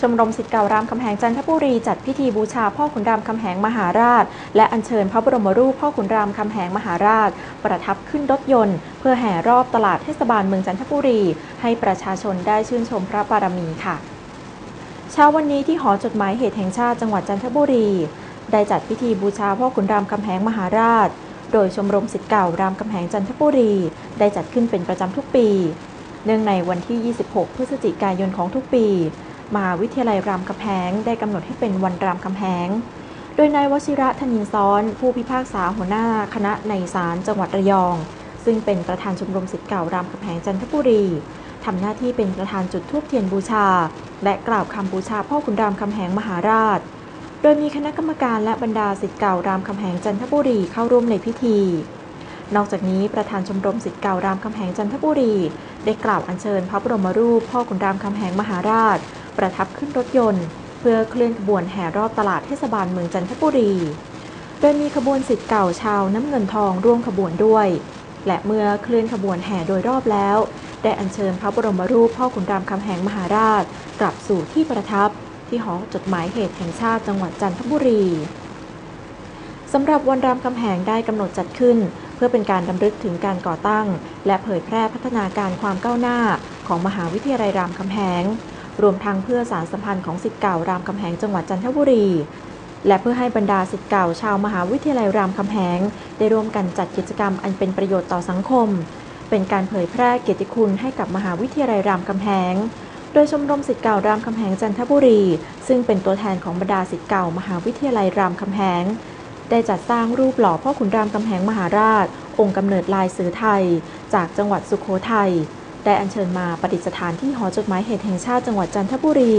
ชมรมสิทธิ์เก่ารามคำแหงจันทบุรีจัดพิธีบูชาพ่อขุนรามคำแหงมหาราช และอัญเชิญพระบรมรูปพ่อขุนรามคำแหงมหาราช ประทับขึ้นรถยนต์ เพื่อแห่รอบตลาดเทศบาลเมืองจันทบุรี ให้ประชาชนได้ชื่นชมพระบารมีค่ะ เช้าวันนี้ที่หอจดหมายเหตุแห่งชาติจังหวัดจันทบุรี ได้จัดพิธีบูชาพ่อขุนรามคำแหงมหาราช โดยชมรมสิทธิ์เก่ารามคำแหงจันทบุรี ได้จัดขึ้นเป็นประจำทุกปี เนื่องในวันที่ 26 พฤศจิกายนของทุกปี มหาวิทยาลัยรามคำแหงได้กำหนดให้เป็นวันรามคำแหง โดยนายวชิระธนินซ้อน ผู้พิพากษาหัวหน้าคณะในศาลจังหวัดระยอง ซึ่งเป็นประธานชมรมสิทธิ์เก่ารามคำแหงจันทบุรีทำหน้าที่เป็นประธานจุดธูปเทียนบูชา และกล่าวคำบูชาพ่อขุนรามคำแหงมหาราช โดยมีคณะกรรมการและบรรดาสิทธิ์เก่ารามคำแหงจันทบุรีเข้าร่วมในพิธี นอกจากนี้ประธานชมรมสิทธิ์เก่ารามคำแหงจันทบุรี ได้กล่าวอัญเชิญพระบรมรูปพ่อขุนรามคำแหงมหาราช ประทับขึ้นรถยนต์ เพื่อเคลื่อนขบวนแห่รอบตลาดเทศบาลเมืองจันทบุรี โดยมีขบวนสิทธิ์เก่าชาวน้ำเงินทองร่วมขบวนด้วย และเมื่อเคลื่อนขบวนแห่โดยรอบแล้ว ได้อัญเชิญพระบรมรูปพ่อขุนรามคำแหงมหาราช กลับสู่ที่ประทับ ที่หอจดหมายเหตุแห่งชาติจังหวัดจันทบุรีสำหรับวันรามคำแหงได้กำหนดจัดขึ้น เพื่อเป็นการดำลึกถึงการก่อตั้ง และเผยแพร่พัฒนาการความก้าวหน้าของมหาวิทยาลัยรามคำแหง รวมทั้งเพื่อสารสัมพันธ์ของสิทธิ์เก่ารามคำแหงจังหวัดจันทบุรี และเพื่อให้บรรดาสิทธิ์เก่าชาวมหาวิทยาลัยรามคำแหง ได้ร่วมกันจัดกิจกรรมอันเป็นประโยชน์ต่อสังคม เป็นการเผยแพร่เกียรติคุณให้กับมหาวิทยาลัยรามคำแหง โดยชมรมสิทธิ์เก่ารามคำแหงจันทบุรี ซึ่งเป็นตัวแทนของบรรดาสิทธิ์เก่ามหาวิทยาลัยรามคำแหงได้จัดสร้างรูปหล่อพ่อขุนรามคำแหงมหาราช องค์กำเนิดลายเสือไทย จากจังหวัดสุขโขทัย ได้อัญเชิญมาประดิษฐานที่หอจดหมายเหตุแห่งชาติจังหวัดจันทบุรี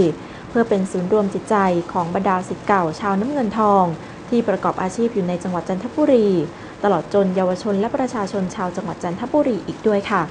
เพื่อเป็นศูนย์รวมจิตใจของบรรดาสิทธิ์เก่าชาวน้ำเงินทอง ที่ประกอบอาชีพอยู่ในจังหวัดจันทบุรี ตลอดจนเยาวชนและประชาชนชาวจังหวัดจันทบุรีอีกด้วยค่ะ